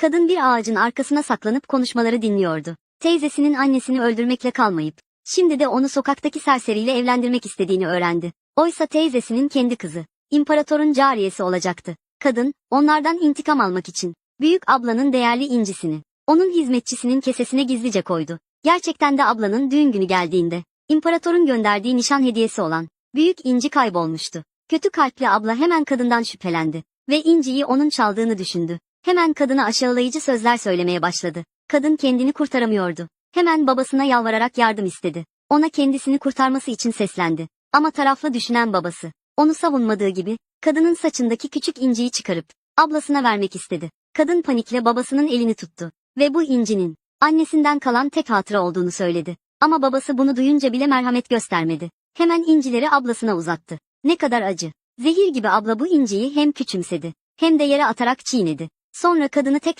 Kadın bir ağacın arkasına saklanıp konuşmaları dinliyordu. Teyzesinin annesini öldürmekle kalmayıp, şimdi de onu sokaktaki serseriyle evlendirmek istediğini öğrendi. Oysa teyzesinin kendi kızı, imparatorun cariyesi olacaktı. Kadın, onlardan intikam almak için, büyük ablanın değerli incisini, onun hizmetçisinin kesesine gizlice koydu. Gerçekten de ablanın düğün günü geldiğinde, imparatorun gönderdiği nişan hediyesi olan, büyük inci kaybolmuştu. Kötü kalpli abla hemen kadından şüphelendi ve inciyi onun çaldığını düşündü. Hemen kadına aşağılayıcı sözler söylemeye başladı. Kadın kendini kurtaramıyordu. Hemen babasına yalvararak yardım istedi. Ona kendisini kurtarması için seslendi. Ama taraflı düşünen babası, onu savunmadığı gibi, kadının saçındaki küçük inciyi çıkarıp, ablasına vermek istedi. Kadın panikle babasının elini tuttu. Ve bu incinin, annesinden kalan tek hatıra olduğunu söyledi. Ama babası bunu duyunca bile merhamet göstermedi. Hemen incileri ablasına uzattı. Ne kadar acı. Zehir gibi abla bu inciyi hem küçümsedi, hem de yere atarak çiğnedi. Sonra kadını tekrar